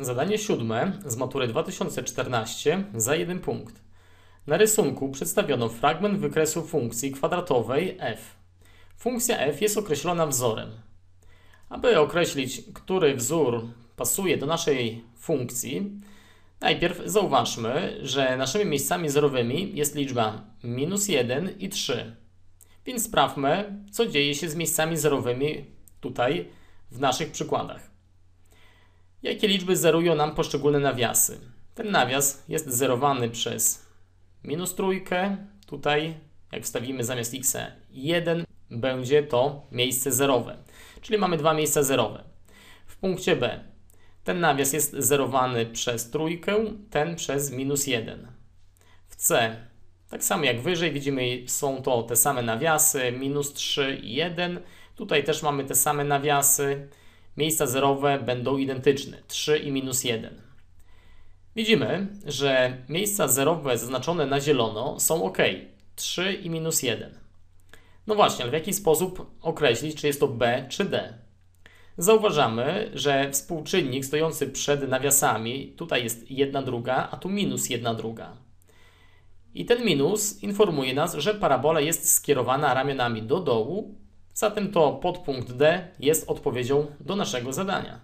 Zadanie siódme z matury 2014 za jeden punkt. Na rysunku przedstawiono fragment wykresu funkcji kwadratowej f. Funkcja f jest określona wzorem. Aby określić, który wzór pasuje do naszej funkcji, najpierw zauważmy, że naszymi miejscami zerowymi jest liczba minus 1 i 3. Więc sprawmy, co dzieje się z miejscami zerowymi tutaj w naszych przykładach. Jakie liczby zerują nam poszczególne nawiasy? Ten nawias jest zerowany przez minus trójkę. Tutaj, jak wstawimy zamiast x 1, będzie to miejsce zerowe. Czyli mamy dwa miejsca zerowe. W punkcie B ten nawias jest zerowany przez trójkę, ten przez minus 1. W C, tak samo jak wyżej, widzimy, są to te same nawiasy, minus 3 i 1. Tutaj też mamy te same nawiasy. Miejsca zerowe będą identyczne, 3 i minus 1. Widzimy, że miejsca zerowe zaznaczone na zielono są ok, 3 i minus 1. No właśnie, ale w jaki sposób określić, czy jest to B czy D? Zauważamy, że współczynnik stojący przed nawiasami, tutaj jest 1 druga, a tu minus 1 druga. I ten minus informuje nas, że parabola jest skierowana ramionami do dołu, zatem to podpunkt D jest odpowiedzią do naszego zadania.